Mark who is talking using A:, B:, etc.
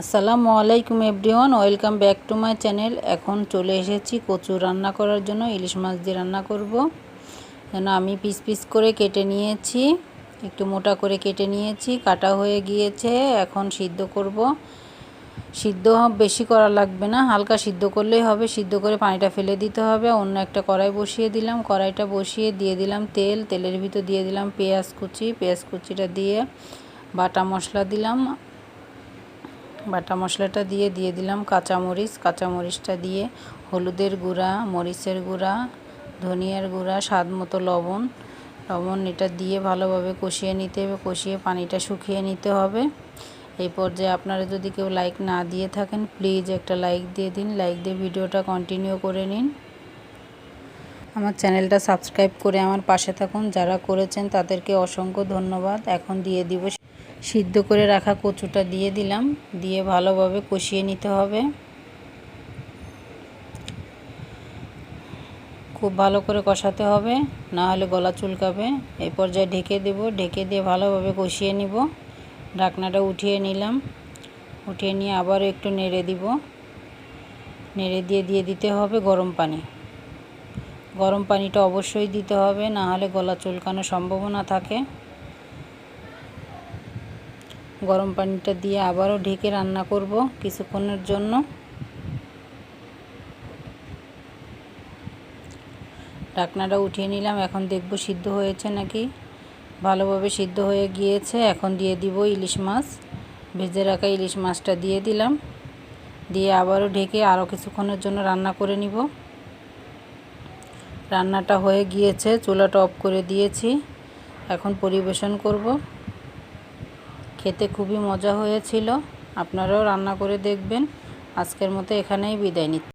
A: আসসালামু আলাইকুম everyone, welcome back to my channel. এখন চলে এসেছি কচু রান্না করার জন্য, ইলিশ মাছ দিয়ে রান্না করব। যেন আমি পিস পিস করে কেটে নিয়েছি, একটু মোটা করে কেটে নিয়েছি, কাটা হয়ে গিয়েছে, এখন সিদ্ধ করব। সিদ্ধ বেশি করা লাগবে না, হালকা সিদ্ধ করলেই হবে, সিদ্ধ করে পানিটা ফেলে দিতে হবে। অন্য একটা কড়াই বসিয়ে দিলাম, কড়াইটা বসিয়ে দিয়ে দিলাম তেল, তেলের ভিতর দিয়ে দিলাম পেঁয়াজ কুচি, পেঁয়াজ কুচিটা দিয়ে বাটা মশলা দিলাম। বাটা মশলাটা দিয়ে দিয়ে দিলাম কাঁচামরিচ। কাঁচামরিচটা দিয়ে হলুদের গুঁড়া, মরিচের গুঁড়া, ধনিয়ার গুঁড়া, স্বাদ মতো লবণ। লবণ এটা দিয়ে ভালোভাবে কষিয়ে নিতে হবে, কষিয়ে পানিটা শুকিয়ে নিতে হবে। এই পর্যায়ে আপনারা যদি কেউ লাইক না দিয়ে থাকেন, প্লিজ একটা লাইক দিয়ে দিন। লাইক দিয়ে ভিডিওটা কন্টিনিউ করে নিন। আমার চ্যানেলটা সাবস্ক্রাইব করে আমার পাশে থাকুন। যারা করেছেন তাদেরকে অসংখ্য ধন্যবাদ। এখন দিয়ে দিব সিদ্ধ করে রাখা কচুটা দিয়ে দিলাম, দিয়ে ভালোভাবে কষিয়ে নিতে হবে। খুব ভালো করে কষাতে হবে, না হলে গলা চুলকাবে। এই পর্যায়ে ঢেকে দেব, ঢেকে দিয়ে ভালোভাবে কষিয়ে নিব। ঢাকনাটা উঠিয়ে নিলাম, উঠিয়ে নিয়ে আবারও একটু নেড়ে দিব। নেড়ে দিয়ে দিয়ে দিতে হবে গরম পানি। গরম পানিটা অবশ্যই দিতে হবে, না হলে গলা চুলকানোর সম্ভাবনা থাকে। গরম পানিটা দিয়ে আবারও ঢেকে রান্না করব কিছুক্ষণের জন্য। ঢাকনাটা উঠিয়ে নিলাম, এখন দেখব সিদ্ধ হয়েছে নাকি? ভালোভাবে সিদ্ধ হয়ে গিয়েছে, এখন দিয়ে দিব ইলিশ মাছ। ভেজে রাখা ইলিশ মাছটা দিয়ে দিলাম। দিয়ে আবারও ঢেকে আরও কিছুক্ষণের জন্য রান্না করে নিব। রান্নাটা হয়ে গিয়েছে, চুলাটা অফ করে দিয়েছি। এখন পরিবেশন করব। খেতে খুবই মজা হয়েছিল। আপনারাও রান্না করে দেখবেন। আজকের মতো এখানেই বিদায় নিচ্ছি।